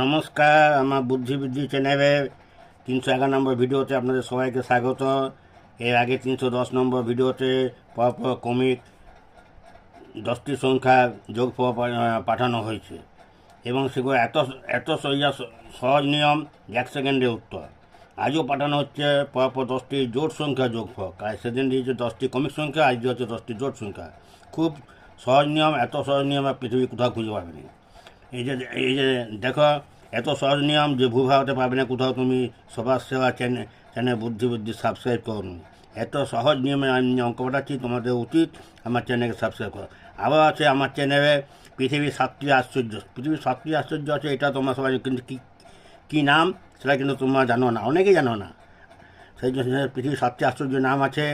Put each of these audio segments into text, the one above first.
নমস্কার, আমার বুদ্ধিবৃদ্ধি চ্যানেলের তিনশো এগারো নম্বর ভিডিওতে আপনাদের সবাইকে স্বাগত। এর আগে তিনশো দশ নম্বর ভিডিওতে পরপর কমিক দশটি সংখ্যা যোগ পাঠানো হয়েছে। এবং সেগুলো এত এত সহজা, সহজ নিয়ম এক সেকেন্ডে উত্তর। আজও পাঠানো হচ্ছে পরপর দশটি জোট সংখ্যা যোগফল আর সেদিন দিয়েছে দশটি কমিক সংখ্যা, আজ হচ্ছে দশটি জোট সংখ্যা। খুব সহজ নিয়ম, এত সহজ নিয়ম পৃথিবী কোথাও খুঁজে পাবেনি এই যে এই যে দেখো, এত সহজ নিয়ম যে ভূ ভারতে পারবে না, কোথাও তুমি সবার সেবা চ্যানেল চ্যানেল বুদ্ধি বুদ্ধি সাবস্ক্রাইব করুন এত সহজ নিয়মে আমি অঙ্ক পাঠাচ্ছি তোমাদের উচিত আমার চ্যানেলকে সাবস্ক্রাইব করো। আবার আছে আমার চ্যানেলে পৃথিবীর সাতটি আশ্চর্য। পৃথিবীর সাতটি আশ্চর্য আছে, এটা তোমরা সবাই কিন্তু কী কী নাম, সেটা কিন্তু তোমরা জানো না। অনেকেই জানো না। সেই জন্য পৃথিবীর সাতটি আশ্চর্য নাম আছে,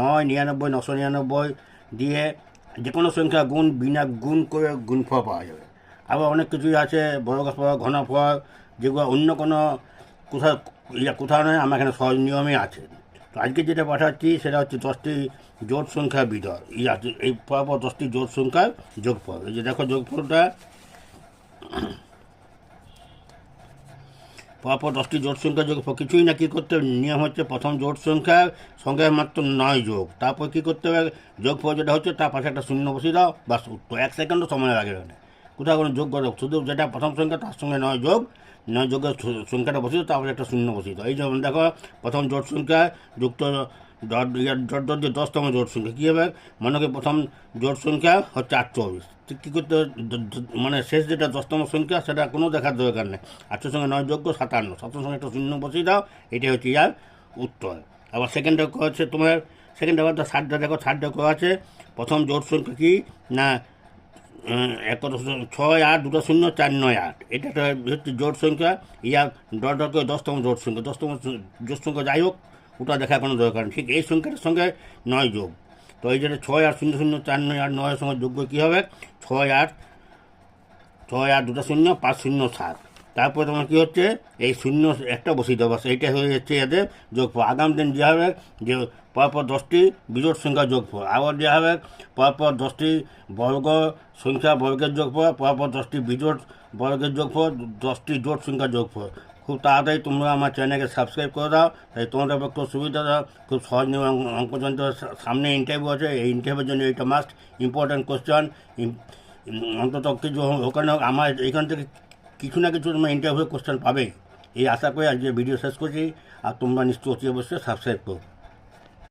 নয়, নিরানব্বই, নশো নিরানব্বই দিয়ে যে কোনো সংখ্যা গুণ, বিনা গুণ করে গুণফল পাওয়া যাবে। আবার অনেক কিছুই আছে বর্গফল ঘনফল যেগুলো অন্য কোনো কোথাও, ইয়া কোথাও নয়, আমার এখানে সহজ নিয়মে আছে। তো আজকে যেটা পাঠাচ্ছি সেটা হচ্ছে দশটি জোট সংখ্যা বিধর ই আছে, এই পরপর দশটি জোট সংখ্যার যোগফল। এই যে দেখো যোগফলটা, পরপর দশটি জোট সংখ্যা যোগ কিছুই না কী করতে নিয়ম হচ্ছে প্রথম জোট সংখ্যা সঙ্গে মাত্র নয় যোগ। তারপর কী করতে হবে? যোগ ফল যেটা হচ্ছে, তার পাশে একটা শূন্য বসিয়ে দাও বাস এক সেকেন্ডও সময় লাগে না। কোথাও কোনো যোগ করো শুধু যেটা প্রথম সংখ্যা, তার সঙ্গে নয় যোগ, নয় যোগের সংখ্যাটা দাও তারপরে একটা শূন্য দাও এই যেমন দেখো, প্রথম জোট সংখ্যা যুক্ত ইয়ার ডট দিয়ে দশতম জোট সংখ্যা। কী হবে? মনে করি প্রথম জোট সংখ্যা হচ্ছে আট চব্বিশ কী করতে মানে শেষ যেটা দশতম সংখ্যা, সেটা কোনো দেখার দরকার নেই। আটশোর সঙ্গে নয় যোগ্য সাতান্ন। সাতান্ন সঙ্গে একটা শূন্য বসিয়ে দাও এটাই হচ্ছে ইয়ার উত্তর। আবার সেকেন্ডটা হচ্ছে তোমার সেকেন্ড আবার ষাটটা দেখো ষাটটা আছে, প্রথম জোট সংখ্যা কি? না এক ছয় আট দুটো শূন্য চার নয় আট। এটা একটা হচ্ছে জোট সংখ্যা। ইয়া ডট ডট করে দশতম জোট সংখ্যা। দশতম জোট সংখ্যা যাই হোক, ওটা দেখা কোনো দরকার ঠিক এই সংখ্যাটার সঙ্গে নয় যোগ। তো এই যেটা ছয় আট শূন্য শূন্য চার নয় আট নয়ের সঙ্গে যোগ্য কী হবে? ছয় আট ছয় আট দুটো শূন্য, পাঁচ শূন্য সাত। তারপরে তোমার কী হচ্ছে? এই শূন্য একটা বসিয়ে বাস এইটা হয়ে যাচ্ছে এদের যোগফল। আগাম দিন দেওয়া হবে, যে পরপর দশটি বিজোট সংখ্যা যোগফল। আবার দেওয়া হবে, পরপর দশটি বর্গ সংখ্যা বর্গের যোগফল, পরপর দশটি বিজোট বর্গের যোগফল, দশটি জোট সংখ্যা যোগফল। খুব তাড়াতাড়ি তোমরা আমার চ্যানেলকে সাবস্ক্রাইব করে দাও তাই তোমাদের পক্ষে সুবিধা দাও। খুব সহজ নিয়ে অঙ্ক- অঙ্ক যন্ত্র সামনে ইন্টারভিউ আছে, এই ইন্টারভিউর জন্য এটা মাস্ট ইম্পর্ট্যান্ট কোশ্চেন অন্তত কিছু ওখানে আমার এখান থেকে কিছু না কিছু তোমরা ইন্টারভিউ কোশ্চেন পাবে। এই আশা করে আজকে ভিডিও শেষ করছি। আর তোমরা নিশ্চয়ই অতি অবশ্যই সাবস্ক্রাইব করো।